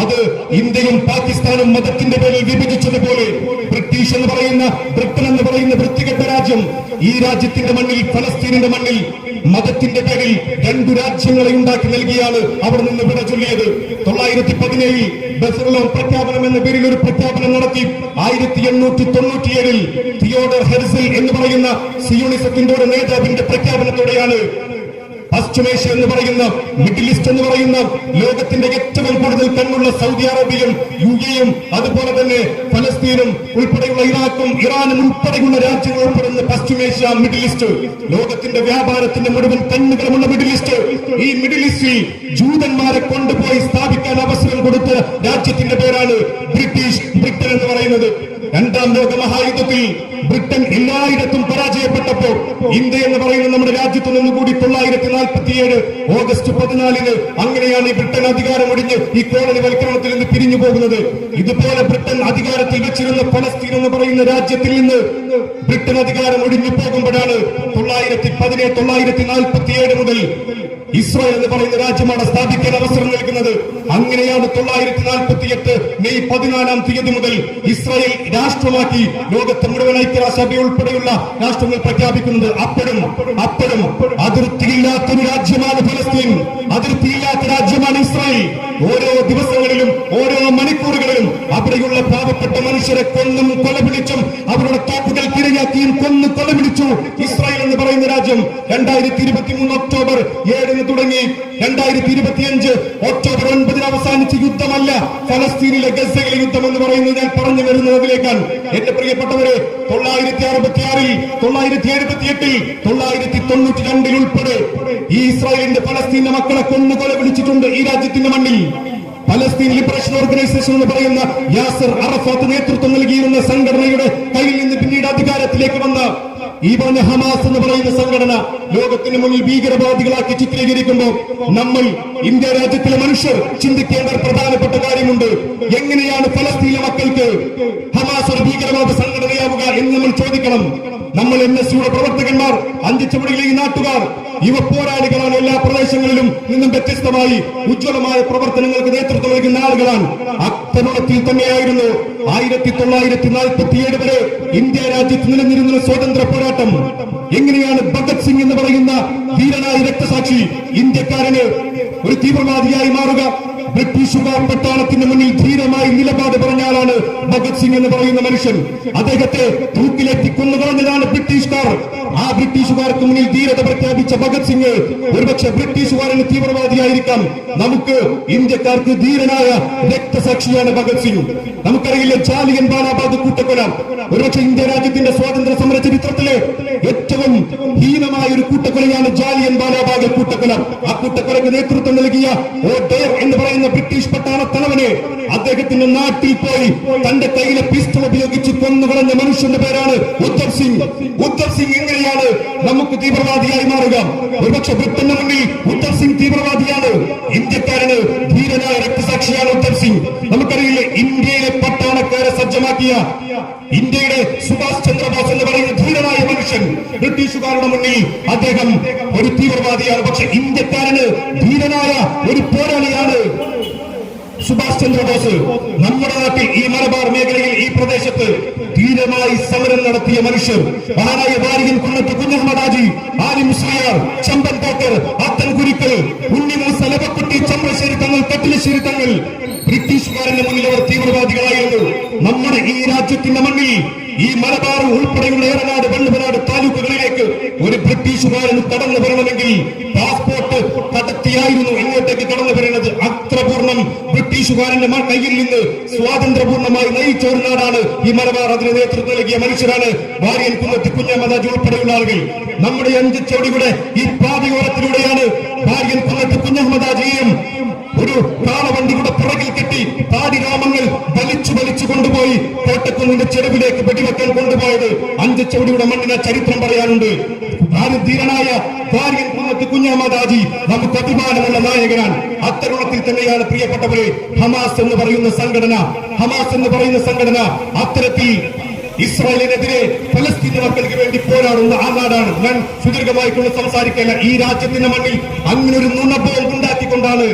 അത് ഇന്ത്യയും പാകിസ്ഥാനും മതത്തിന്റെ പേരിൽ വിഭജിച്ചതുപോലെ ബ്രിട്ടീഷ് എന്ന് പറയുന്ന ബ്രിട്ടൻ എന്ന് പറയുന്ന വൃത്തികെട്ട രാജ്യം ഈ രാജ്യത്തിന്റെ മണ്ണിൽ ഫലസ്തീനിന്റെ മണ്ണിൽ മതത്തിന്റെ പേരിൽ രണ്ടു രാജ്യങ്ങളെ ഉണ്ടാക്കി നൽകിയാണ് അവിടെ നിന്ന് വിട ചൊല്ലിയത്. തൊള്ളായിരത്തി പതിനേഴിൽ ബസറലോം പ്രഖ്യാപനം എന്ന പേരിൽ ഒരു പ്രഖ്യാപനം നടത്തി. ആയിരത്തി എണ്ണൂറ്റി തൊണ്ണൂറ്റിയേഴിൽ തിയോഡർ ഹെർസിൽ എന്ന് പറയുന്ന സിയോണിസത്തിന്റെ ഒരു നേതാവിന്റെ പ്രഖ്യാപനത്തോടെയാണ് പശ്ചിമേഷ്യ എന്ന് പറയുന്ന മിഡിൽ ഈസ്റ്റ് എന്ന് പറയുന്ന ലോകത്തിന്റെ ഏറ്റവും കൂടുതൽ കണ്ണുള്ള സൗദി അറേബ്യയും യു എയും അതുപോലെ തന്നെ ഫലസ്തീനും ഉൾപ്പെടെയുള്ള ഇറാഖും ഇറാനും ഉൾപ്പെടെയുള്ള രാജ്യങ്ങൾ ഉൾപ്പെടുന്ന പശ്ചിമേഷ്യ മിഡിൽ ഈസ്റ്റ് ലോകത്തിന്റെ വ്യാപാരത്തിന്റെ മുഴുവൻ കണ്ണുകളുമുള്ള മിഡിൽ ഈസ്റ്റ് ഈ മിഡിൽ ഈസ്റ്റിൽ ജൂതന്മാരെ കൊണ്ടുപോയി സ്ഥാപിക്കാൻ അവസരം കൊടുത്ത രാജ്യത്തിന്റെ പേരാണ് ബ്രിട്ടീഷ് ബ്രിട്ടൻ എന്ന് പറയുന്നത്. രണ്ടാം ലോക മഹായുദ്ധത്തിൽ ബ്രിട്ടൻ എല്ലായിടത്തും പരാജയപ്പെട്ടപ്പോൾ ഇന്ത്യ എന്ന് പറയുന്ന നമ്മുടെ രാജ്യത്ത് നിന്ന് കൂടി തൊള്ളായിരത്തി നാൽപ്പത്തിയേഴ് ഓഗസ്റ്റ് പതിനാലിന് അങ്ങനെയാണ് ഈ ബ്രിട്ടൻ അധികാരം ഒടിഞ്ഞ് ഈ കോളനി വൽക്കരണത്തിൽ നിന്ന് പിരിഞ്ഞു പോകുന്നത്. ഇതുപോലെ ബ്രിട്ടൻ അധികാരത്തിൽ വെച്ചിരുന്ന ഫലസ്തീൻ എന്ന് പറയുന്ന രാജ്യത്തിൽ നിന്ന് ബ്രിട്ടൻ അധികാരം ഒടിഞ്ഞു പോകുമ്പോഴാണ് തൊള്ളായിരത്തി പതിനേഴ് തൊള്ളായിരത്തി നാൽപ്പത്തിയേഴ് മുതൽ ഇസ്രായേൽ എന്ന് പറയുന്ന രാജ്യമാണ് സ്ഥാപിക്കാൻ അവസരം നൽകുന്നത്. അങ്ങനെയാണ് തൊള്ളായിരത്തി നാൽപ്പത്തി എട്ട് മെയ് പതിനാലാം തീയതി മുതൽ ഇസ്രായേൽ രാഷ്ട്രമാക്കി ലോകത്തെ മുഴുവൻ ഐക്യരാഷ്ട്രസഭ ഉൾപ്പെടെയുള്ള രാഷ്ട്രങ്ങൾ പ്രഖ്യാപിക്കുന്നത്. അപ്പോഴും അപ്പോഴും അതിർത്തിയില്ലാത്തൊരു രാജ്യമാണ് ഫലസ്തീൻ. അതിർത്തിയില്ലാത്ത രാജ്യമാണ് ഇസ്രായേൽ. ഓരോ ദിവസങ്ങളിലും ഓരോ മണിക്കൂറുകളിലും അവിടെയുള്ള പാവപ്പെട്ട മനുഷ്യരെ കൊന്നും കൊലപിടിച്ചും അവരുടെ തോക്കുകൾ കിരയാക്കിയും കൊന്നു കൊലപിടിച്ചു ഇസ്രായേൽ എന്ന് പറയുന്ന രാജ്യം രണ്ടായിരത്തി ഇരുപത്തി മൂന്ന് ഒക്ടോബർ ഏഴിന് തുടങ്ങി. രണ്ടായിരത്തി ഇരുപത്തിയഞ്ച് ഒക്ടോബർ ഒൻപതിന് അവസാനിച്ച യുദ്ധമല്ല ഫലസ്തീനിലെ ഗസയിലെ യുദ്ധം എന്ന് പറയുന്നത് ഞാൻ പറഞ്ഞു വരുന്നതിലേക്കാണ് എന്റെ പ്രിയപ്പെട്ടവരെ തൊള്ളായിരത്തി അറുപത്തി ആറിൽ തൊള്ളായിരത്തി എഴുപത്തി എട്ടിൽ തൊള്ളായിരത്തി തൊണ്ണൂറ്റി രണ്ടിൽ ഉൾപ്പെടെ ഈ ഇസ്രായേലിന്റെ ഫലസ്തീന്റെ മക്കളെ കൊന്നുകൊല വിളിച്ചിട്ടുണ്ട് ഈ രാജ്യത്തിന്റെ മണ്ണിൽ. പലസ്തീൻ ലിബറേഷൻ ഓർഗനൈസേഷൻ എന്ന് പറയുന്ന യാസർ അറഫാത്ത് നേതൃത്വം നൽകിയിരുന്ന സംഘടനയുടെ കയ്യിൽ നിന്ന് പിന്നീട് അധികാരത്തിലേക്ക് വന്ന ഈ പറഞ്ഞ ഹമാസ് എന്ന് പറയുന്ന സംഘടന ലോകത്തിന് മുന്നിൽ ഭീകരവാദികളാക്കി ചിത്രീകരിക്കുമ്പോൾ നമ്മൾ ഇന്ത്യ രാജ്യത്തിലെ മനുഷ്യർ ചിന്തിക്കേണ്ട പ്രധാനപ്പെട്ട കാര്യമുണ്ട്. എങ്ങനെയാണ് ഫലസ്തീനിലെ മക്കൾക്ക് ഹമാസ് ഒരു ഭീകരവാദ സംഘടനയാവുക എന്ന് നമ്മൾ ചോദിക്കണം. നമ്മൾ എൻ എസ് യുടെ പ്രവർത്തകന്മാർ അഞ്ചുചുവടിയിലെ ഈ നാട്ടുകാർ. യുവ പോരാളികളാണ് എല്ലാ പ്രദേശങ്ങളിലും നിന്നും വ്യത്യസ്തമായി ഉജ്ജ്വലമായ പ്രവർത്തനങ്ങൾക്ക് നേതൃത്വം നൽകുന്ന ആളുകളാണ്. അത്തരുണത്തിൽ തന്നെയായിരുന്നു ആയിരത്തി തൊള്ളായിരത്തി നാൽപ്പത്തി ഏഴ് വരെ ഇന്ത്യ രാജ്യത്ത് നിലനിരുന്ന സ്വാതന്ത്ര്യ പോരാട്ടം. എങ്ങനെയാണ് ഭഗത് സിംഗ് എന്ന് പറയുന്ന ധീരനായ രക്തസാക്ഷി ഇന്ത്യക്കാരന് ഒരു തീവ്രവാദിയായി മാറുക? ബ്രിട്ടീഷുകാർ പട്ടാളത്തിന്റെ മുന്നിൽ ധീരമായി നിലപാട് പറഞ്ഞാലാണ് ഭഗത് സിംഗ് എന്ന് പറയുന്ന മനുഷ്യൻ. അദ്ദേഹത്തെ തൂക്കിലെത്തി കൊന്നുകളഞ്ഞതാണ് ബ്രിട്ടീഷുകാർ. ആ ബ്രിട്ടീഷുകാർക്ക് മുന്നിൽ ധീരത പ്രഖ്യാപിച്ച ഭഗത് സിംഗ് ഒരുപക്ഷെ ബ്രിട്ടീഷുകാരന് തീവ്രവാദിയായിരിക്കാം. നമുക്ക് ഇന്ത്യക്കാർക്ക് ധീരനായ രക്തസാക്ഷിയാണ് ഭഗത് സിംഗ്. നമുക്കറിയില്ല ജാലിയൻ ബാലാബാദ് കൂട്ടക്കൊല? ഒരുപക്ഷെ ഇന്ത്യ രാജ്യത്തിന്റെ സ്വാതന്ത്ര്യ സമര ചരിത്രത്തിലെ ഏറ്റവും ഹീനമായ ഒരു കൂട്ടക്കൊലയാണ് ജാലിയൻ ബാലാബാഗ് കൂട്ടക്കൊല. ആ കൂട്ടക്കൊലയ്ക്ക് നേതൃത്വം നൽകിയ ഓ ഡേർ എന്ന് പറയുന്ന ബ്രിട്ടീഷ് പട്ടാള തലവനെ അദ്ദേഹത്തിന്റെ നാട്ടിൽ പോയി തന്റെ കയ്യിലെ പിസ്റ്റൾ ഉപയോഗിച്ച് കൊന്നുകളഞ്ഞ മനുഷ്യന്റെ പേരാണ് ഉദ്ധവ് സിംഗ്. ഉദ്ധവ് സിംഗ് എങ്ങനെയാണ് നമുക്ക് തീവ്രവാദിയായി മാറുക? ഒരുപക്ഷെ ബ്രിട്ടന്റെ മുന്നിൽ ഉദ്ധവ് സിംഗ് തീവ്രവാദിയാണ്. ഇന്ത്യക്കാരന് ധീരനായ രക്തസാക്ഷിയാണ് ഉദ്ധവ് സിംഗ്. നമുക്കറിയില്ലേ ഇന്ത്യയിലെ പട്ടാളക്കാരെ സജ്ജമാക്കിയ ഇന്ത്യയുടെ സുഭാഷ് ചന്ദ്രബോസ് എന്ന് പറയുന്ന ധീരമായ മനുഷ്യൻ ബ്രിട്ടീഷുകാരുടെ മുന്നിൽ അദ്ദേഹം ഒരു തീവ്രവാദിയാണ്. പക്ഷെ ഇന്ത്യക്കാരന് ധീരനായ ഒരു പോരാളിയാണ് സുഭാഷ് ചന്ദ്രബോസ്. നമ്മുടെ നാട്ടിൽ ഈ മലബാർ മേഖലയിൽ ഈ പ്രദേശത്ത് ധീരമായി സമരം നടത്തിയ മനുഷ്യർ മഹാനായ വാരിയൻ കുന്നത്ത് കുഞ്ഞഹമ്മദ് ആലി മുസ്ലിയാർ ചമ്പൻ തോക്കർ അത്തൻ കുരിക്കൽ ഉണ്ണിമൂസ ലബക്കുട്ടി ചമ്രശ്ശേരി തങ്ങൾ കട്ടിലശ്ശേരി തങ്ങൾ ബ്രിട്ടീഷുകാരന്റെ മുന്നിൽ അവർ തീവ്രവാദികളായിരുന്നു. നമ്മുടെ ഈ രാജ്യത്തിന്റെ മണ്ണിൽ ഈ മലബാർ ഉൾപ്പെടെയുള്ള ഏറനാട് വെള്ളുപനാട് താലൂക്കുകളിലേക്ക് ഒരു ബ്രിട്ടീഷുകാരൻ കടന്നു വരണമെങ്കിൽ പാസ്പോർട്ട് കടത്തിയായിരുന്നു ഇങ്ങോട്ടേക്ക് കടന്നു വരുന്നത് അത്രപൂർണം ബ്രിട്ടീഷുകാരന്റെ മ- കയ്യിൽ നിന്ന് സ്വാതന്ത്ര്യപൂർണമായി നയിച്ച ഒരു നാടാണ് ഈ മലബാർ. അതിന് നേതൃത്വം നൽകിയ മനുഷ്യരാണ് വാര്യൻ കുന്നത്തി കുഞ്ഞമ്മദാജ് ഉൾപ്പെടെയുള്ള ആളുകൾ. നമ്മുടെ അഞ്ച് ചോടിയുടെ ഈ പാതയോരത്തിലൂടെയാണ് വാര്യൻ കുന്നത്ത് കുഞ്ഞഹമ്മദാജിയും ഒരു കാളവണ്ടിയുടെ പുറകിൽ കെട്ടി താടിരാമങ്ങൾ വലിച്ചു വലിച്ചു കൊണ്ടുപോയി കോട്ടക്കുന്നിന്റെ ചെരുവിലേക്ക് വെടിവെക്കാൻ കൊണ്ടുപോയത് അഞ്ച് ചവിടിയുടെ മണ്ണിനെ ചരിത്രം പറയാനുണ്ട്. ആര് ധീരനായ ഭാര്യൻ കുന്നത്ത് കുഞ്ഞഹമ്മദാജി നമുക്ക് അഭിമാനമുള്ള നായകനാണ്. അത്തരുണത്തിൽ തന്നെയാണ് പ്രിയപ്പെട്ടവരെ ഹമാസ് എന്ന് പറയുന്ന സംഘടന. ഹമാസ് എന്ന് പറയുന്ന സംഘടന അത്തരത്തിൽ ഇസ്രായേലിനെതിരെ ഫലസ്തീൻ മക്കൾക്ക് വേണ്ടി പോരാടുന്ന ആ നാടാണ്. ഞാൻ സുദീർഘമായിക്കൊണ്ട് സംസാരിക്കല്ല ഈ രാജ്യത്തിന്റെ മണ്ണിൽ അങ്ങനെ ഒരു നുണബോൾ ഉണ്ടാക്കിക്കൊണ്ടാണ്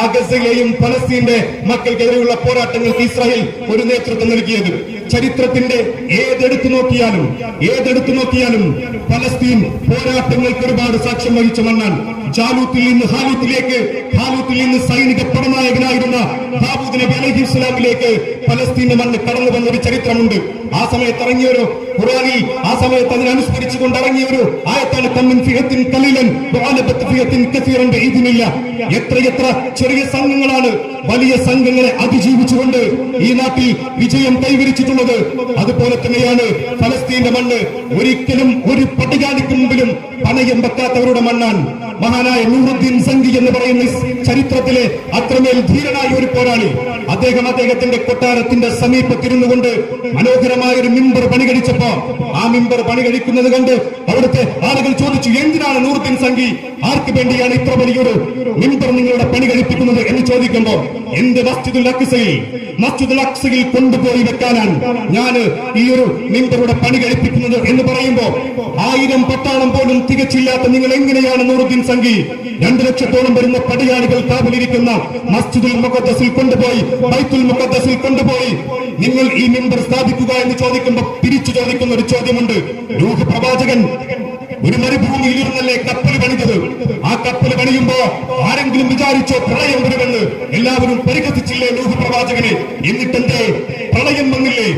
ആ ഗസയിലെയും ഫലസ്തീന്റെ മക്കൾക്കെതിരെയുള്ള പോരാട്ടങ്ങൾക്ക് ഇസ്രായേൽ ഒരു നേതൃത്വം നൽകിയത്. ചരിത്രത്തിന്റെ ഏതെടുത്തു നോക്കിയാലും ഏതെടുത്തു നോക്കിയാലും ഫലസ്തീൻ പോരാട്ടങ്ങൾക്ക് ഒരുപാട് സാക്ഷ്യം വഹിച്ച മണ്ണാണ്. ജാലൂത്തിൽ നിന്ന് ഹാലൂത്തിലേക്ക് ഹാലൂത്തിൽ നിന്ന് സൈനിക പടനായകനായിരുന്ന ഹാബൂദ് നബി അലഹി ഇസ്ലാമിലേക്ക് ഫലസ്തീന്റെ മണ്ണ് കടന്നു വന്ന ഒരു ചരിത്രമുണ്ട്. ആ സമയത്ത് ഇറങ്ങിയൊരു ഖുറാനിൽ ആ സമയത്ത് അതിനനുസ്മരിച്ചു കൊണ്ട് ഇറങ്ങിയൊരു ആയത്താണ് തമ്മിൻ ഫിഹത്തിൻ കലീലൻ ഫിഹത്തിൻ കസീറിന്റെ ഇതിനില്ല എത്രയെത്ര ചെറിയ സംഘങ്ങളാണ് വലിയ സംഘങ്ങളെ അതിജീവിച്ചുകൊണ്ട് ഈ നാട്ടിൽ വിജയം കൈവരിച്ചിട്ടുള്ളത്. അതുപോലെ തന്നെയാണ് ഫലസ്തീന്റെ മണ്ണ്. ഒരിക്കലും ഒരു പട്ടികാണിക്ക് മുമ്പിലും പണയം വെക്കാത്തവരുടെ മണ്ണാണ്. മഹാനായ നൂറുദ്ദീൻ സംഗി എന്ന് പറയുന്ന ചരിത്രത്തിലെ അത്രമേൽ ധീരനായ ഒരു പോരാളി. അദ്ദേഹം അദ്ദേഹത്തിന്റെ കൊട്ടാരത്തിന്റെ സമീപത്തിരുന്നു കൊണ്ട് മനോഹരമായ ഒരു മിമ്പർ പണി കഴിച്ചപ്പോ ആ മിമ്പർ പണി കഴിക്കുന്നത് കണ്ട് അവിടുത്തെ ആളുകൾ ചോദിച്ചു എന്തിനാണ് നൂറുദ്ദീൻ സംഘി? ആർക്ക് വേണ്ടിയാണ് ഇത്ര വലിയൊരു മിമ്പർ നിങ്ങളുടെ പണി കഴിപ്പിക്കുന്നത്? എന്ന് ചോദിക്കുമ്പോൾ എന്ത് മസ്ജിദുൽ അക്സയിൽ മസ്ജിദുൽ അക്സയിൽ കൊണ്ടുപോയി വെക്കാനാണ് ഞാൻ ഈ ഒരു മിമ്പറുടെ പണി കഴിപ്പിക്കുന്നത്. എന്ന് പറയുമ്പോൾ ആയിരം പട്ടാളം പോലും തികച്ചില്ലാത്ത നിങ്ങൾ എങ്ങനെയാണ് നൂറുദ്ദീൻ സംഘി? രണ്ടു ലക്ഷത്തോളം വരുന്ന പടയാളികൾ കാവലിരിക്കുന്ന മസ്ജിദുൽ മുഖദ്സിൽ കൊണ്ടുപോയി ബൈത്തുൽ മുഖദ്സിൽ കൊണ്ടുപോയി നിങ്ങൾ ഈ മിമ്പർ സ്ഥാപിക്കുക എന്ന് ചോദിക്കുമ്പോൾ തിരിച്ചു ചോദിക്കുന്ന ഒരു ചോദ്യമുണ്ട്. നൂഹ് പ്രവാചകൻ ഒരു മരുഭൂമിയിൽ ഇരുന്നല്ലേ കപ്പൽ പണിതത്? ആ കപ്പൽ പണിയുമ്പോ ആരെങ്കിലും വിചാരിച്ചോ പ്രളയം വരുമെന്ന് എല്ലാവരും പരിഹസിച്ചില്ലേ നൂഹ് പ്രവാചകനെ? എന്നിട്ടെന്തേ? പ്രളയം വന്നില്ലേ?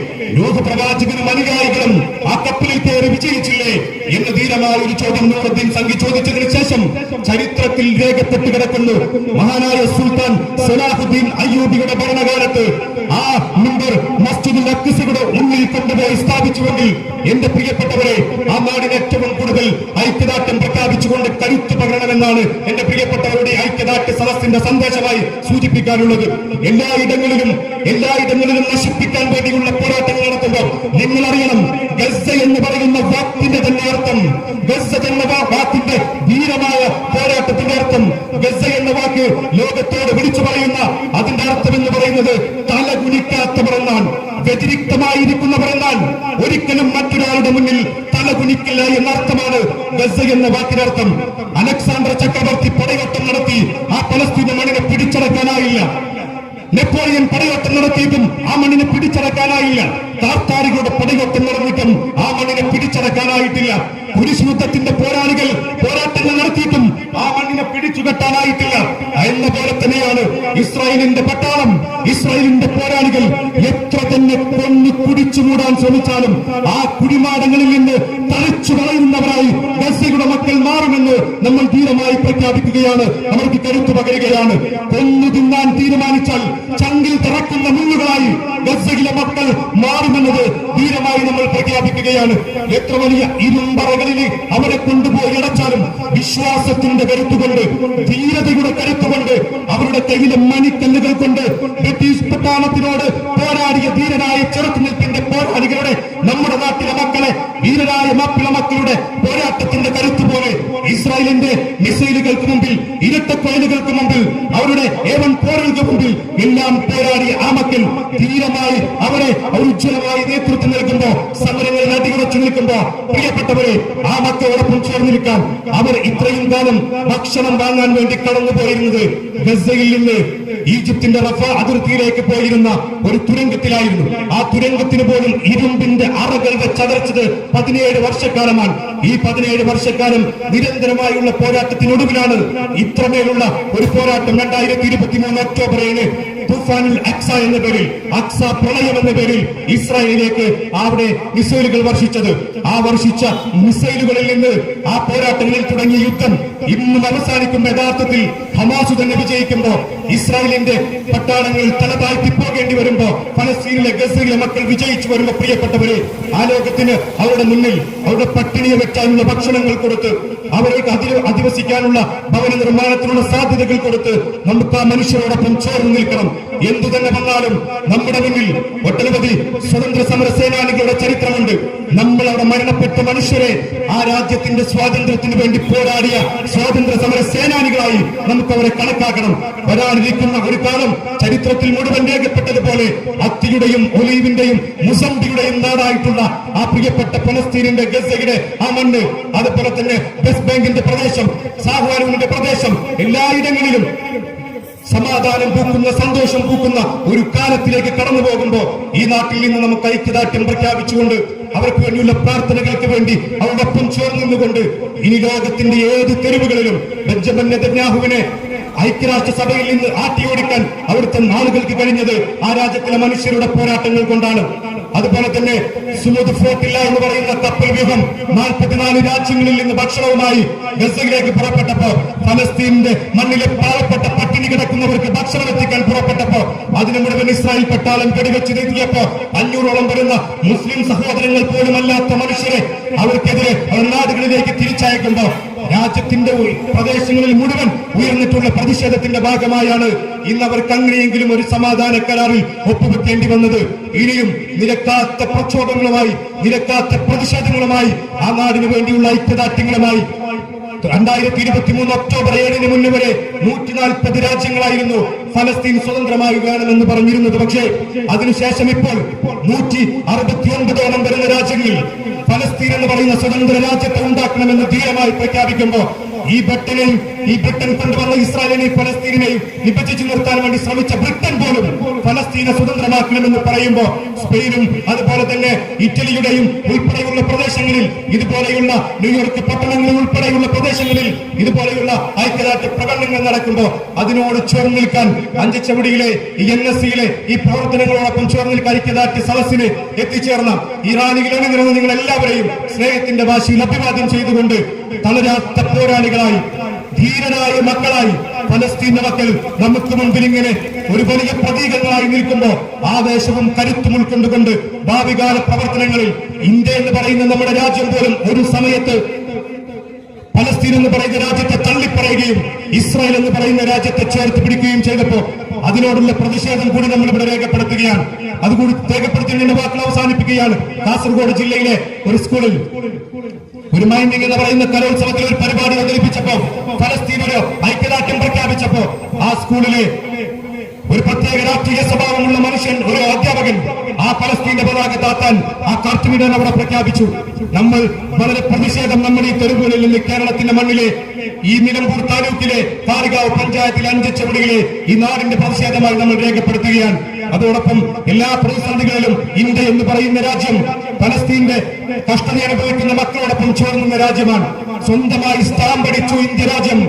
പ്രവാചകനും അനുയായികളും ആ കപ്പലിൽ കയറി വിജയിച്ചില്ലേ? എന്ന് ധീരമായ ഒരു ചോദ്യം നൂറുദ്ദീൻ സംഘി ചോദിച്ചതിന് ശേഷം ചരിത്രത്തിൽ രേഖപ്പെട്ട് കിടക്കുന്നു. മഹാനായ സുൽത്താൻ സലാഹുദ്ദീൻ അയ്യൂബിയുടെ ഭരണകാലത്ത് ആ മിമ്പർ അക്സയുടെ മുന്നിൽ കൊണ്ടുപോയി സ്ഥാപിച്ചുകൊണ്ട് എന്റെ പ്രിയപ്പെട്ടവരെ ആ നാടിന് ഏറ്റവും കൂടുതൽ ഐക്യദാർഢ്യം പ്രഖ്യാപിച്ചുകൊണ്ട് കരുത്ത് പകരണമെന്നാണ് എന്റെ പ്രിയപ്പെട്ടവരുടെ ഐക്യദാർഢ്യ സദസ്സിന്റെ സന്ദേശമായി സൂചിപ്പിക്കാനുള്ളത്. എല്ലായിടങ്ങളിലും എല്ലായിടങ്ങളിലും നശിപ്പിക്കാൻ വേണ്ടിയുള്ള പോരാട്ടങ്ങൾ നടത്തുമ്പോൾ നിങ്ങൾ അറിയണം ഗസ എന്ന് പറയുന്ന വാക്കിന്റെ തന്നെ അർത്ഥം ഗസ എന്ന വാക്കിന്റെ ധീരമായ പോരാട്ടത്തിന്റെ അർത്ഥം ഗസ എന്ന വാക്ക് ലോകത്തോട് വിളിച്ചു പറയുന്ന അതിന്റെ അർത്ഥം എന്ന് പറയുന്നത് തല കുനിക്കാത്തവർ എന്നാണ്. വ്യതിരിക്തമായിരിക്കുന്നവർ എന്നാൽ ഒരിക്കലും മറ്റൊരാളുടെ മുന്നിൽ തല കുനിക്കില്ല എന്നർത്ഥമാണ് ഗസ എന്ന വാക്കിനർത്ഥം. അലക്സാണ്ടർ ചക്രവർത്തി പടയോട്ടം നടത്തി. ആ പലസ്തീന മണ്ണിനെ പിടിച്ചടക്കാനായില്ല. നെപ്പോളിയൻ പടയോട്ടം നടത്തിയിട്ടും ആ മണ്ണിനെ പിടിച്ചടക്കാനായില്ല. താർത്താരികളുടെ പടികൊട്ടം നടന്നിട്ടും ആ മണ്ണിനെ പിടിച്ചടക്കാനായിട്ടില്ല. കുരിശുയുദ്ധത്തിന്റെ പോരാളികൾ പോരാട്ടങ്ങൾ നടത്തിയിട്ടും ആ മണ്ണിനെ പിടിച്ചുകെട്ടാനായിട്ടില്ല എന്ന പോലെ തന്നെയാണ് ഇസ്രായേലിന്റെ പട്ടാളം ഇസ്രായേലിന്റെ പോരാളികൾ എത്ര തന്നെ കൊന്നു കുടിച്ചു മൂടാൻ ശ്രമിച്ചാലും ആ കുടിമാടങ്ങളിൽ നിന്ന് തളിച്ചു കളയുന്നവരായി ഗസയുടെ മക്കൾ മാറുമെന്ന് നമ്മൾ ധീരമായി പ്രഖ്യാപിക്കുകയാണ്. അവർക്ക് കരുത്തു പകരുകയാണ്. കൊന്നു തിന്നാൻ തീരുമാനിച്ചാൽ ചങ്കിൽ തറക്കുന്ന മുള്ളുകളായി ഗസയിലെ മക്കൾ മാറുമെന്നത് ധീരമായി നമ്മൾ പ്രഖ്യാപിക്കുകയാണ്. എത്ര വലിയ ഇരുമ്പറകളിൽ അവരെ കൊണ്ടുപോയി അടച്ചാലും വിശ്വാസത്തിന്റെ കരുത്തുകൊണ്ട് ധീരതയുടെ കരുത്തുകൊണ്ട് അവരുടെ കയ്യിലെ മണിക്കല്ലുകൾ കൊണ്ട് ബ്രിട്ടീഷ് പട്ടാളത്തിനോട് പോരാടിയ ധീരനായ ചെറുത്തുനിൽപ്പിന്റെ പോരാളികളുടെ നമ്മുടെ നാട്ടിലെ മക്കളെ ധീരരായ മാപ്പിള മക്കളുടെ പോരാട്ടത്തിന്റെ കരുത്ത് പോലെ ഇസ്രായേലിന്റെ മിസൈലുകൾക്ക് മുമ്പിൽ ഇരട്ടക്കൊയലുകൾക്ക് മുമ്പിൽ അവരുടെ ഏവൻ പോരലുകൾക്ക് മുമ്പിൽ എല്ലാം പോരാടിയ ആ മക്കൾ ധീരമായി അവരെ ഉജ്ജ്വലമായ നേതൃത്വം നൽകുമ്പോ സമരങ്ങളിൽ അടിയുറച്ചു നിൽക്കുമ്പോ പ്രിയപ്പെട്ടവരെ ആ മക്കളോടൊപ്പം ചേർന്നിരിക്കാൻ അവർ ഇത്രയും കാലം ഭക്ഷണം വാങ്ങാൻ വേണ്ടി കടന്നുപോയിരുന്നത് ഗസയിൽ നിന്ന് ഈജിപ്തിന്റെ റഫ അതിർത്തിയിലേക്ക് പോയിരുന്ന ഒരു തുരങ്കത്തിലായിരുന്നു. ആ തുരങ്കത്തിന് പോലും ഇരുമ്പിന്റെ അറകൾ വെച്ചടച്ചത് പതിനേഴ് വർഷക്കാലമാണ്. ഈ പതിനേഴ് വർഷക്കാലം നിരന്തരമായുള്ള പോരാട്ടത്തിനൊടുവിലാണ് ഇത്രമേലുള്ള ഒരു പോരാട്ടം രണ്ടായിരത്തി ഇരുപത്തി മൂന്ന് ഒക്ടോബർ ഏഴ് തുഫാനുൽ അക്സ എന്ന പേരിൽ അക്സ പ്രളയം എന്ന പേരിൽ ഇസ്രായേലിലേക്ക് അവിടെ മിസൈലുകൾ വർഷിച്ചത്. ആ വർഷിച്ച മിസൈലുകളിൽ നിന്ന് ആ പോരാട്ടങ്ങളിൽ തുടങ്ങിയ യുദ്ധം ഇന്നും അവസാനിക്കുന്ന യഥാർത്ഥത്തിൽ ഹമാസ് തന്നെ വിജയിക്കുമ്പോ ഇസ്രായേലിന്റെ പട്ടാളങ്ങൾ തല താഴ്ത്തി പോകേണ്ടി വരുമ്പോ ഫലസ്തീനിലെ ഗസയിലെ മക്കൾ വിജയിച്ചു വരുമ്പോ പ്രിയപ്പെട്ടവരെ ആ ലോകത്തിന് അവരുടെ മുന്നിൽ അവരുടെ പട്ടിണിയെ വെക്കാനുള്ള ഭക്ഷണങ്ങൾ കൊടുത്ത് അവർക്ക് അതിൽ അധിവസിക്കാനുള്ള ഭവന നിർമ്മാണത്തിനുള്ള സാധ്യതകൾ കൊടുത്ത് നമുക്ക് ആ മനുഷ്യരോടൊപ്പം ചേർന്ന് നിൽക്കണം. എന്തു തന്നെ വന്നാലും നമ്മുടെ മുന്നിൽ ഒട്ടനവധി സ്വതന്ത്ര സമര സേനാനികളുടെ ചരിത്രമുണ്ട്. നമ്മൾ അവിടെ മരണപ്പെട്ട മനുഷ്യരെ ആ രാജ്യത്തിന്റെ സ്വാതന്ത്ര്യത്തിന് വേണ്ടി പോരാടിയ സ്വാതന്ത്ര്യ സമര സേനാനികളായി നമുക്ക് അവരെ കണക്കാക്കണം. വരാനിരിക്കുന്ന ഒരു കാലം ചരിത്രത്തിൽ മുഴുവൻ രേഖപ്പെട്ടതുപോലെ അത്തിയുടെയും ഒലീവിന്റെയും മുസംബിയുടെയും നാടായിട്ടുള്ള ആ പ്രിയപ്പെട്ട പലസ്തീനിന്റെ ഗസയുടെ ആ മണ്ണ് അതുപോലെ തന്നെ വെസ്റ്റ് ബാങ്കിന്റെ പ്രദേശം സാഹുവാനുവിന്റെ പ്രദേശം എല്ലായിടങ്ങളിലും സമാധാനം പൂക്കുന്ന സന്തോഷം പൂക്കുന്ന ഒരു കാലത്തിലേക്ക് കടന്നു പോകുമ്പോൾ ഈ നാട്ടിൽ നിന്ന് നമുക്ക് ഐക്യദാർഢ്യം പ്രഖ്യാപിച്ചുകൊണ്ട് അവർക്ക് വേണ്ടിയുള്ള പ്രാർത്ഥനകൾക്ക് വേണ്ടി അവരോടൊപ്പം ചേർന്നുകൊണ്ട് ഇനി ലോകത്തിന്റെ ഏത് തെരുവുകളിലും ബെഞ്ചമിൻ നെതന്യാഹുവിനെ ഐക്യരാഷ്ട്രസഭയിൽ നിന്ന് ആട്ടിയോടിക്കാൻ അവിടുത്തെ നാളുകൾക്ക് കഴിഞ്ഞത് ആ രാജ്യത്തിലെ മനുഷ്യരുടെ പോരാട്ടങ്ങൾ കൊണ്ടാണ്. അതുപോലെ തന്നെ സുമുദ് ഫ്ലോട്ടില്ല എന്ന് പറയുന്ന കപ്പൽ വ്യൂഹം നാൽപ്പത്തിനാല് രാജ്യങ്ങളിൽ നിന്ന് ഭക്ഷണവുമായി ഗസയിലേക്ക് പുറപ്പെട്ടപ്പോ ഫലസ്തീനിന്റെ മണ്ണിലെ പാവപ്പെട്ട പട്ടിണി കിടക്കുന്നവർക്ക് ഭക്ഷണം എത്തിക്കാൻ പുറപ്പെട്ടപ്പോ അതിന് മുഴുവൻ ഇസ്രായേൽ പട്ടാളം വെടിവെച്ച് നീക്കിയപ്പോ അഞ്ഞൂറോളം വരുന്ന മുസ്ലിം സഹോദരങ്ങൾ പോലും അല്ലാത്ത മനുഷ്യരെ അവർക്കെതിരെ അവർ നാടുകളിലേക്ക് തിരിച്ചയക്കുമ്പോ രാജ്യത്തിന്റെ പ്രദേശങ്ങളിൽ മുഴുവൻ ഉയർന്നിട്ടുള്ള പ്രതിഷേധത്തിന്റെ ഭാഗമായാണ് ഇന്ന് അവർക്ക് അങ്ങനെയെങ്കിലും ഒരു സമാധാന കരാറിൽ ഒപ്പുവെക്കേണ്ടി വന്നത്. ഇനിയും നിരക്കാത്ത പ്രക്ഷോഭങ്ങളുമായി നിരക്കാത്ത പ്രതിഷേധങ്ങളുമായി ആ നാടിനു വേണ്ടിയുള്ള ഐക്യദാർഢ്യങ്ങളുമായി രണ്ടായിരത്തി ഇരുപത്തി മൂന്ന് ഒക്ടോബർ ഏഴിന് മുന്നേ വരെ നൂറ്റി നാൽപ്പത് രാജ്യങ്ങളായിരുന്നു ഫലസ്തീൻ സ്വതന്ത്രമായി വേണമെന്ന് പറഞ്ഞിരുന്നത്. പക്ഷേ അതിനുശേഷം ഇപ്പോൾ നൂറ്റി അറുപത്തി ഒൻപതോളം വരുന്ന രാജ്യങ്ങളിൽ ഫലസ്തീൻ എന്ന് പറയുന്ന സ്വതന്ത്ര രാജ്യത്തെ ഉണ്ടാക്കണമെന്ന് ധീരമായി പ്രഖ്യാപിക്കുമ്പോൾ ഈ ബ്രിട്ടനെയും ഈ ബ്രിട്ടൻ കൊണ്ടുവന്ന ഇസ്രായേലിനെയും ഫലസ്തീനെയും വിഭജിച്ചു നിർത്താൻ വേണ്ടി ശ്രമിച്ച ബ്രിട്ടൻ പോലും ഫലസ്തീനെ സ്വതന്ത്രമാക്കണമെന്ന് പറയുമ്പോൾ സ്പെയിനും അതുപോലെ തന്നെ ഇറ്റലിയുടെയും ഉൾപ്പെടെയുള്ള പ്രദേശങ്ങളിൽ ഇതുപോലെയുള്ള ന്യൂയോർക്ക് പട്ടണങ്ങളിൽ ഉൾപ്പെടെയുള്ള പ്രദേശങ്ങളിൽ ഇതുപോലെയുള്ള ഐക്യദാർഢ്യ പ്രകടനങ്ങൾ നടക്കുമ്പോൾ അതിനോട് ചേർന്ന് നിൽക്കാൻ അഞ്ച് ചവിടിയിലെ ഈ എൻ എസ് സിയിലെ ഈ പ്രവർത്തനങ്ങളോടൊപ്പം ചേർന്ന് നിൽക്കാൻ ഐക്യദാർഢ്യ സദസ്സിന് എത്തിച്ചേർന്ന ഇറാനികളാണ് നിങ്ങൾ എല്ലാവരെയും സ്നേഹത്തിന്റെ ഭാഷയിൽ അഭിവാദ്യം ചെയ്തുകൊണ്ട് തളരാത്ത പോരാളികളായി ധീരനായ മക്കളായി ഫലസ്തീന്റെ മക്കൾ നമുക്ക് മുൻപിൽ ഇങ്ങനെ ഒരു വലിയ പ്രതീകങ്ങളായി നിൽക്കുമ്പോൾ ആവേശവും കരുത്തും ഉൾക്കൊണ്ടുകൊണ്ട് ഭാവികാല പ്രവർത്തനങ്ങളിൽ ഇന്ത്യ എന്ന് പറയുന്ന നമ്മുടെ രാജ്യം പോലും ഒരു സമയത്ത് ഫലസ്തീൻ എന്ന് പറയുന്ന രാജ്യത്തെ തള്ളിപ്പറയുകയും ഇസ്രായേൽ എന്ന് പറയുന്ന രാജ്യത്തെ ചേർത്ത് പിടിക്കുകയും ചെയ്തപ്പോ അതിനോടുള്ള പ്രതിഷേധം കൂടി നമ്മൾ ഇവിടെ രേഖപ്പെടുത്തുകയാണ്. അതുകൂടി രേഖപ്പെടുത്തി വാക്കുകൾ അവസാനിപ്പിക്കുകയാണ്. കാസർഗോഡ് ജില്ലയിലെ ഒരു സ്കൂളിൽ ഒരു മൈൻഡിംഗ് എന്ന് പറയുന്ന കലോത്സവത്തിൽ ഒരു പരിപാടി അവതരിപ്പിച്ചപ്പോ ഫലസ്തീൻ ഒരു ഐക്യദാർഢ്യം പ്രഖ്യാപിച്ചപ്പോ ആ സ്കൂളിലെ ഒരു പ്രത്യേക രാഷ്ട്രീയ സ്വഭാവമുള്ള മനുഷ്യൻ ഒരു അധ്യാപകൻ ആ ഫലസ്തീന്റെ പതാക താത്താൻ ആ കാർട്ടുമിടാൻ അവിടെ പ്രഖ്യാപിച്ചു. നമ്മൾ വളരെ പ്രതിഷേധം നമ്മുടെ ഈ തെരുവുകളിൽ നിന്ന് കേരളത്തിന്റെ മണ്ണിലെ ഈ നിലമ്പൂർ താലൂക്കിലെ താരികാവ് പഞ്ചായത്തിലെ അഞ്ച് ചുവടികളെ ഈ നാടിന്റെ പ്രതിഷേധമായി നമ്മൾ രേഖപ്പെടുത്തുകയാണ്. അതോടൊപ്പം എല്ലാ പ്രതിസന്ധികളിലും ഇന്ത്യ എന്ന് പറയുന്ന രാജ്യം ഫലസ്തീന്റെ കഷ്ടത അനുഭവിക്കുന്ന മക്കളോടൊപ്പം ചേർന്നുന്ന രാജ്യമാണ്. സ്വന്തമായി സ്ഥാമ്പടിച്ചു ഇന്ത്യ രാജ്യം.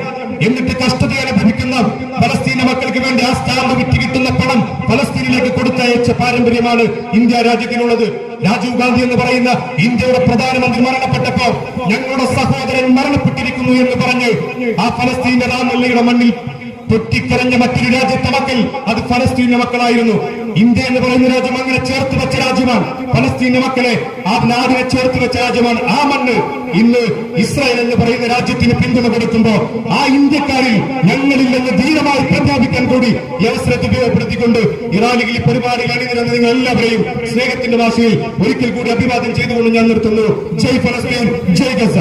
എന്നിട്ട് കഷ്ടതയെ അനുഭവിക്കുന്ന ഫലസ്തീന മക്കൾക്ക് വേണ്ടി ആ സ്റ്റാമ്പ് വിറ്റ് കിട്ടുന്ന പണം ഫലസ്തീനിലേക്ക് കൊടുത്തയച്ച പാരമ്പര്യമാണ് ഇന്ത്യ രാജ്യത്തിനുള്ളത്. രാജീവ് ഗാന്ധി എന്ന് പറയുന്ന ഇന്ത്യയുടെ പ്രധാനമന്ത്രി മരണപ്പെട്ടപ്പോ ഞങ്ങളുടെ സഹോദരൻ മരണപ്പെട്ടിരിക്കുന്നു എന്ന് പറഞ്ഞ് ആ ഫലസ്തീന്റെ രാമല്ലയുടെ മണ്ണിൽ പൊട്ടിക്കരഞ്ഞ മറ്റൊരു രാജ്യത്തെ മക്കൾ അത് ഫലസ്തീന്റെ മക്കളായിരുന്നു. ഇന്ത്യ എന്ന് പറയുന്ന രാജ്യം അങ്ങനെ ചേർത്ത് വെച്ച രാജ്യമാണ്. ഫലസ്തീന്റെ മക്കളെ ആ നാടിനെ ചേർത്ത് വെച്ച രാജ്യമാണ് ആ മണ്ണ്. ഇന്ന് ഇസ്രായേൽ എന്ന് പറയുന്ന രാജ്യത്തിന് പിന്തുണ കൊടുക്കുമ്പോ ആ ഇന്ത്യക്കാരിൽ ഞങ്ങളിൽ നിന്ന് ധീരമായി പ്രഖ്യാപിക്കാൻ കൂടി ഈ അവസരത്തെ ഉപയോഗപ്പെടുത്തിക്കൊണ്ട് ഇറാനിൽ ഈ പരിപാടിയിൽ അണിനിരുന്ന നിങ്ങൾ എല്ലാവരെയും സ്നേഹത്തിന്റെ ഭാഷയിൽ ഒരിക്കൽ കൂടി അഭിവാദ്യം ചെയ്തുകൊണ്ട് ഞാൻ നിർത്തുന്നു. ജയ് ഫലസ്തീൻ ജയ് ഗസ.